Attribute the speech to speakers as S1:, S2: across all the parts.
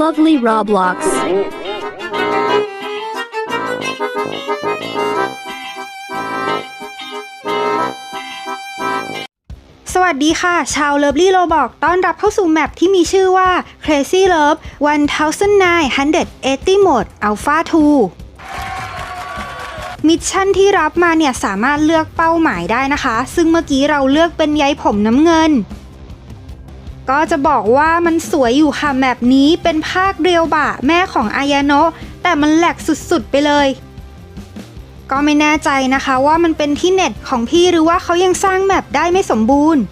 S1: Lovely Roblox.
S2: สวัสดีค่ะ ชาวเลิฟลี่โรบอกต้อนรับเข้าสู่แมปที่มีชื่อว่า Crazy Love 1980 Mode Alpha 2 มิชชั่นที่รับมาเนี่ย สามารถเลือกเป้าหมายได้นะคะ ซึ่งเมื่อกี้เราเลือกเป็นใยผมน้ำเงิน ก็จะบอกว่ามันสวยอยู่ค่ะแมปนี้เป็นภาคเรียวบะแม่ของอายาโนะแต่มันแหลกสุดๆไปเลย ก็ไม่แน่ใจนะคะว่ามันเป็นที่เน็ตของพี่หรือว่าเขายังสร้างแมปได้ไม่สมบูรณ์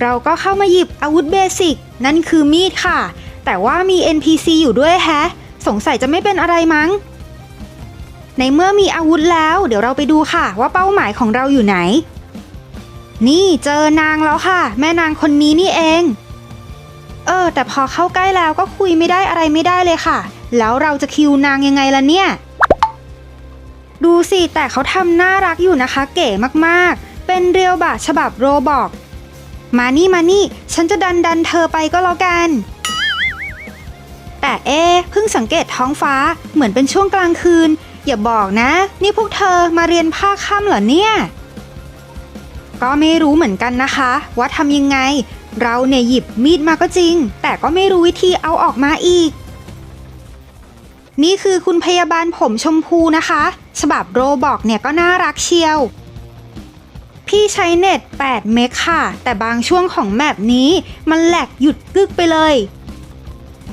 S2: เราก็เข้ามาหยิบอาวุธเบสิกนั่นคือมีดค่ะ แต่ว่ามี NPC อยู่ด้วยแฮะ สงสัยจะไม่เป็นอะไรมั้ง ในเมื่อมีอาวุธแล้ว เดี๋ยวเราไปดูค่ะว่าเป้าหมายของเราอยู่ไหน นี่เจอนางแล้วค่ะ แม่นางคนนี้นี่เอง เออ แต่พอเข้าใกล้แล้วก็คุยไม่ได้อะไรไม่ได้เลยค่ะ แล้วเราจะคิวนางยังไงล่ะเนี่ย ดูสิแต่เขาทำน่ารักอยู่นะคะ เก๋มากๆ เป็นเรียวบะฉบับโรบอก มานี่มานี่ ฉันจะดันดันเธอไปก็แล้วกัน แต่เอ๊เพิ่งสังเกตท้องฟ้าเหมือนเป็นช่วงกลางคืน อย่าบอกนะ นี่พวกเธอมาเรียนภาคค่ำเหรอเนี่ย ก็ไม่รู้เหมือนกันนะคะ ว่าทำยังไง เราเนี่ยหยิบมีดมาก็จริง แต่ก็ไม่รู้วิธีเอาออกมาอีก นี่คือคุณพยาบาลผมชมพูนะคะ ฉบับโรบอกเนี่ยก็น่ารักเชียว พี่ใช้เน็ต 8 เมกค่ะ แต่บางช่วงของแมปนี้มันแหลกหยุดกึกไปเลย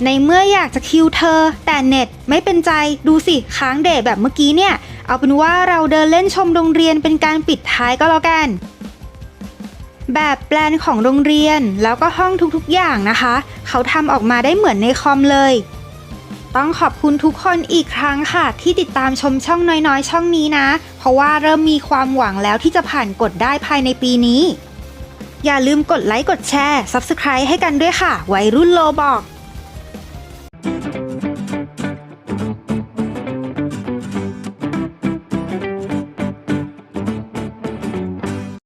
S2: ในเมื่ออยากจะคิวเธอ แต่เน็ตไม่เป็นใจดูสิค้างเดทแบบเมื่อกี้เนี่ย เอาเป็นว่าเราเดินเล่นชมโรงเรียนเป็นการปิดท้ายก็แล้วกัน แบบแปลนของโรงเรียนแล้วก็ห้องทุกๆอย่างนะคะ เขาทำออกมาได้เหมือนในคอมเลย ต้องขอบคุณทุกคนอีกครั้งค่ะ ที่ติดตามชมช่องน้อยๆ ช่องนี้นะ เพราะว่าเริ่มมีความหวังแล้วที่จะผ่านกดได้ภายในปีนี้ อย่าลืมกดไลค์กดแชร์ Subscribe ให้กันด้วยค่ะ ไวรุ่นโลบอก